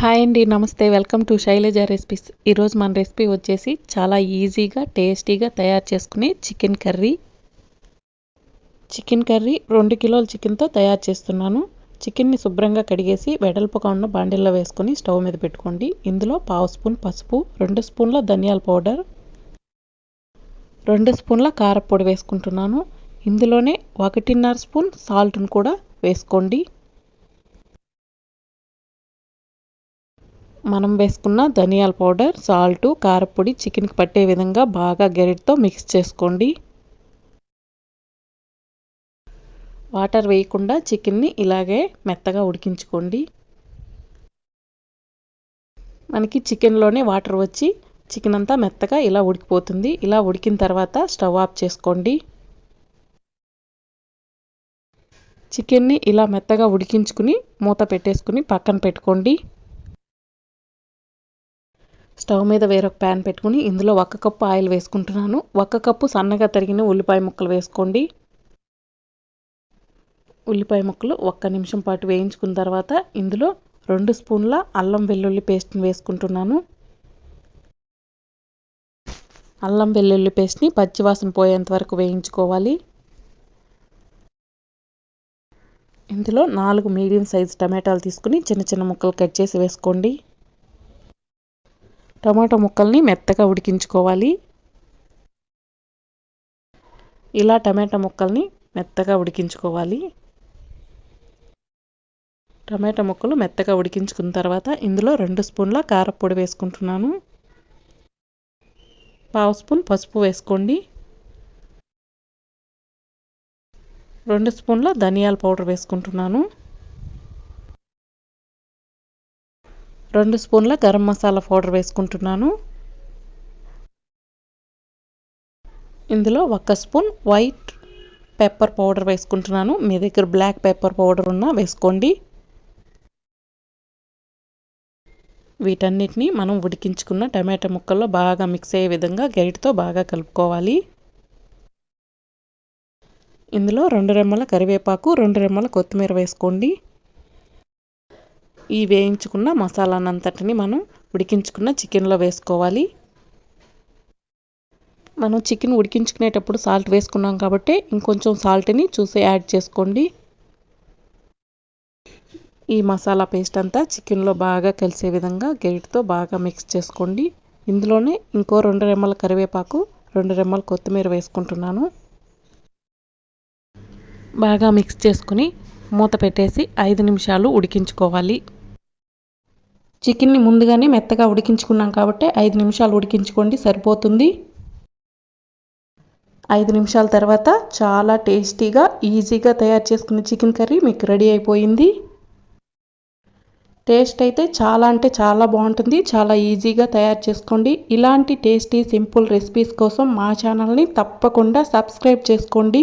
Hi అండి నమస్తే. Welcome to Shailaja recipes. ఈరోజు మన రెసిపీ వచ్చేసి చాలా ఈజీగా టేస్టీగా తయారు చేసుకునే చికెన్ కర్రీ. చికెన్ కర్రీ రెండు కిలోల చికెన్తో తయారు చేస్తున్నాను. చికెన్ని శుభ్రంగా కడిగేసి వెడల్పుగా ఉన్న బాండిల్లో వేసుకొని స్టవ్ మీద పెట్టుకోండి. ఇందులో పావు స్పూన్ పసుపు రెండు స్పూన్ల ధనియాల పౌడర్ రెండు స్పూన్ల కారపొడి వేసుకుంటున్నాను. ఇందులోనే ఒకటిన్నర స్పూన్ సాల్ట్ను కూడా వేసుకోండి. మనం వేసుకున్న ధనియాల పౌడర్ సాల్ట్ కారపొడి చికెన్కి పట్టే విధంగా బాగా గెరిటితో మిక్స్ చేసుకోండి. వాటర్ వేయకుండా చికెన్ని ఇలాగే మెత్తగా ఉడికించుకోండి. మనకి చికెన్లోనే వాటర్ వచ్చి చికెన్ అంతా మెత్తగా ఇలా ఉడికిపోతుంది. ఇలా ఉడికిన తర్వాత స్టవ్ ఆఫ్ చేసుకోండి. చికెన్ని ఇలా మెత్తగా ఉడికించుకుని మూత పెట్టేసుకుని పక్కన పెట్టుకోండి. స్టవ్ మీద వేరొక ప్యాన్ పెట్టుకుని ఇందులో ఒక కప్పు ఆయిల్ వేసుకుంటున్నాను. ఒక కప్పు సన్నగా తరిగిన ఉల్లిపాయ ముక్కలు వేసుకోండి. ఉల్లిపాయ ముక్కలు ఒక్క నిమిషం పాటు వేయించుకున్న తర్వాత ఇందులో రెండు స్పూన్ల అల్లం వెల్లుల్లి పేస్ట్ని వేసుకుంటున్నాను. అల్లం వెల్లుల్లి పేస్ట్ని పచ్చివాసన పోయేంత వరకు వేయించుకోవాలి. ఇందులో నాలుగు మీడియం సైజ్ టమాటాలు తీసుకుని చిన్న చిన్న ముక్కలు కట్ చేసి వేసుకోండి. టమాటో ముక్కల్ని మెత్తగా ఉడికించుకోవాలి. ఇలా టమాటా ముక్కల్ని మెత్తగా ఉడికించుకోవాలి. టమాటా ముక్కలు మెత్తగా ఉడికించుకున్న తర్వాత ఇందులో రెండు స్పూన్ల కారపొడి వేసుకుంటున్నాను. పావు స్పూన్ పసుపు వేసుకోండి. రెండు స్పూన్ల ధనియాల పౌడర్ వేసుకుంటున్నాను. రెండు స్పూన్ల గరం మసాలా పౌడర్ వేసుకుంటున్నాను. ఇందులో ఒక స్పూన్ వైట్ పెప్పర్ పౌడర్ వేసుకుంటున్నాను. మీ దగ్గర బ్లాక్ పెప్పర్ పౌడర్ ఉన్నా వేసుకోండి. వీటన్నిటిని మనం ఉడికించుకున్న టమాటా ముక్కల్లో బాగా మిక్స్ అయ్యే విధంగా గరిటితో బాగా కలుపుకోవాలి. ఇందులో రెండు రెమ్మల కరివేపాకు రెండు రెమ్మల కొత్తిమీర వేసుకోండి. ఈ వేయించుకున్న మసాలానంతటిని మనం ఉడికించుకున్న చికెన్లో వేసుకోవాలి. మనం చికెన్ ఉడికించుకునేటప్పుడు సాల్ట్ వేసుకున్నాం కాబట్టి ఇంకొంచెం సాల్ట్ని చూసి యాడ్ చేసుకోండి. ఈ మసాలా పేస్ట్ అంతా చికెన్లో బాగా కలిసే విధంగా గెరిటితో బాగా మిక్స్ చేసుకోండి. ఇందులోనే ఇంకో రెండు రెమ్మల కరివేపాకు రెండు రెమ్మల కొత్తిమీర వేసుకుంటున్నాను. బాగా మిక్స్ చేసుకుని మూత పెట్టేసి ఐదు నిమిషాలు ఉడికించుకోవాలి. చికెన్ని ముందుగానే మెత్తగా ఉడికించుకున్నాం కాబట్టి ఐదు నిమిషాలు ఉడికించుకోండి సరిపోతుంది. ఐదు నిమిషాల తర్వాత చాలా టేస్టీగా ఈజీగా తయారు చేసుకున్న చికెన్ కర్రీ మీకు రెడీ అయిపోయింది. టేస్ట్ అయితే చాలా అంటే చాలా బాగుంటుంది చాలా ఈజీగా తయారు చేసుకోండి. ఇలాంటి టేస్టీ సింపుల్ రెసిపీస్ కోసం మా ఛానల్ని తప్పకుండా సబ్స్క్రైబ్ చేసుకోండి.